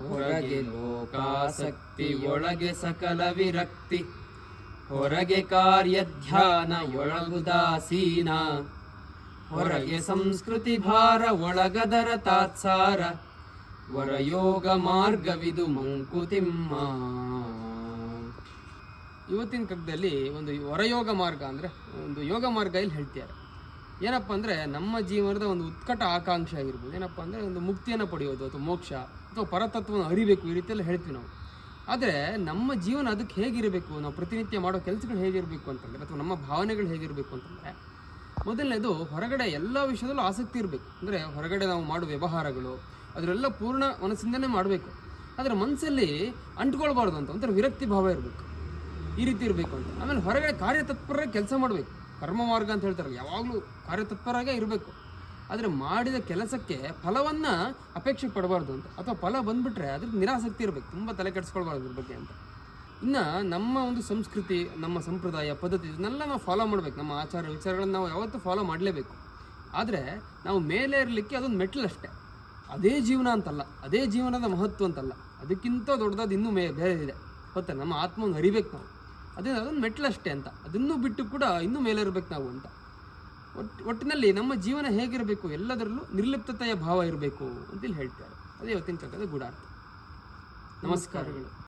ಹೊರಗೆ ಲೋಕಾಸಕ್ತಿ ಒಳಗೆ ಸಕಲ ವಿರಕ್ತಿ. ಹೊರಗೆ ಕಾರ್ಯ ಧ್ಯಾನ ಒಳಗುದಾಸೀನ ಹೊರಗೆ ಸಂಸ್ಕೃತಿ ಭಾರ ಒಳಗದರ ತಾತ್ಸಾರ. ವರಯೋಗ ಮಾರ್ಗವಿದು ಮಂಕುತಿಮ್ಮ. ಇವತ್ತಿನ ಕಗ್ಗದಲ್ಲಿ ಒಂದು ಹೊರಯೋಗ ಮಾರ್ಗ ಅಂದರೆ ಒಂದು ಯೋಗ ಮಾರ್ಗ ಇಲ್ಲಿ ಹೇಳ್ತಿದ್ದಾರೆ. ಏನಪ್ಪ ಅಂದರೆ ನಮ್ಮ ಜೀವನದ ಒಂದು ಉತ್ಕಟ ಆಕಾಂಕ್ಷೆ ಆಗಿರ್ಬೋದು. ಏನಪ್ಪ ಅಂದರೆ ಒಂದು ಮುಕ್ತಿಯನ್ನು ಪಡೆಯೋದು ಅಥವಾ ಮೋಕ್ಷ ಅಥವಾ ಪರತತ್ವವನ್ನು ಅರಿಬೇಕು, ಈ ರೀತಿಯಲ್ಲಿ ಹೇಳ್ತೀವಿ ನಾವು. ಆದರೆ ನಮ್ಮ ಜೀವನ ಅದಕ್ಕೆ ಹೇಗಿರಬೇಕು? ನಾವು ಪ್ರತಿನಿತ್ಯ ಮಾಡೋ ಕೆಲಸಗಳು ಹೇಗಿರಬೇಕು ಅಂತಂದರೆ ಅಥವಾ ನಮ್ಮ ಭಾವನೆಗಳು ಹೇಗಿರಬೇಕು ಅಂತಂದರೆ, ಮೊದಲನೇದು ಹೊರಗಡೆ ಎಲ್ಲ ವಿಷಯದಲ್ಲೂ ಆಸಕ್ತಿ ಇರಬೇಕು. ಅಂದರೆ ಹೊರಗಡೆ ನಾವು ಮಾಡೋ ವ್ಯವಹಾರಗಳು ಅದರೆಲ್ಲ ಪೂರ್ಣ ಮನಸ್ಸಿಂದನೇ ಮಾಡಬೇಕು. ಆದರೆ ಮನಸ್ಸಲ್ಲಿ ಅಂಟ್ಕೊಳ್ಬಾರ್ದು ಅಂತ, ಒಂಥರ ವಿರಕ್ತಿ ಭಾವ ಇರಬೇಕು. ಈ ರೀತಿ ಇರಬೇಕು ಅಂತ. ಆಮೇಲೆ ಹೊರಗಡೆ ಕಾರ್ಯತತ್ಪರ ಕೆಲಸ ಮಾಡಬೇಕು. ಕರ್ಮ ಮಾರ್ಗ ಅಂತ ಹೇಳ್ತಾರೆ ಯಾವಾಗಲೂ ಕಾರ್ಯತತ್ಪರಾಗೇ ಇರಬೇಕು. ಆದರೆ ಮಾಡಿದ ಕೆಲಸಕ್ಕೆ ಫಲವನ್ನು ಅಪೇಕ್ಷೆ ಪಡಬಾರ್ದು ಅಂತ. ಅಥವಾ ಫಲ ಬಂದುಬಿಟ್ರೆ ಅದ್ರ ನಿರಾಸಕ್ತಿ ಇರಬೇಕು. ತುಂಬ ತಲೆ ಕೆಡಿಸ್ಕೊಳ್ಬಾರ್ದು ಬಗ್ಗೆ ಅಂತ. ಇನ್ನು ನಮ್ಮ ಒಂದು ಸಂಸ್ಕೃತಿ, ನಮ್ಮ ಸಂಪ್ರದಾಯ, ಪದ್ಧತಿ, ಇದನ್ನೆಲ್ಲ ನಾವು ಫಾಲೋ ಮಾಡಬೇಕು. ನಮ್ಮ ಆಚಾರ ವಿಚಾರಗಳನ್ನು ನಾವು ಯಾವತ್ತೂ ಫಾಲೋ ಮಾಡಲೇಬೇಕು. ಆದರೆ ನಾವು ಮೇಲೆ ಇರಲಿಕ್ಕೆ ಅದೊಂದು ಮೆಟ್ಲಷ್ಟೇ ಅದೇ ಜೀವನ ಅಂತಲ್ಲ, ಅದೇ ಜೀವನದ ಮಹತ್ವ ಅಂತಲ್ಲ. ಅದಕ್ಕಿಂತ ದೊಡ್ಡದಾದ ಇನ್ನೂ ಮೇ, ಬೇರೆ ಇದೆ. ಗೊತ್ತಾ? ನಮ್ಮ ಆತ್ಮವನ್ನು ಅರಿಬೇಕು ನಾವು. ಅದೇ ಅದೊಂದು ಮೆಟ್ಲಷ್ಟೇ ಅಂತ. ಅದನ್ನು ಬಿಟ್ಟು ಕೂಡ ಇನ್ನೂ ಮೇಲೆ ಇರಬೇಕು ನಾವು ಅಂತ. ಒಟ್ಟು ಒಟ್ಟಿನಲ್ಲಿ ನಮ್ಮ ಜೀವನ ಹೇಗಿರಬೇಕು, ಎಲ್ಲದರಲ್ಲೂ ನಿರ್ಲಿಪ್ತತೆಯ ಭಾವ ಇರಬೇಕು ಅಂತೇಳಿ ಹೇಳ್ತಾರೆ. ಅದೇ ಇವತ್ತಿನ ಕಗ್ಗದ ಗೂಢಾರ್ಥ. ನಮಸ್ಕಾರಗಳು.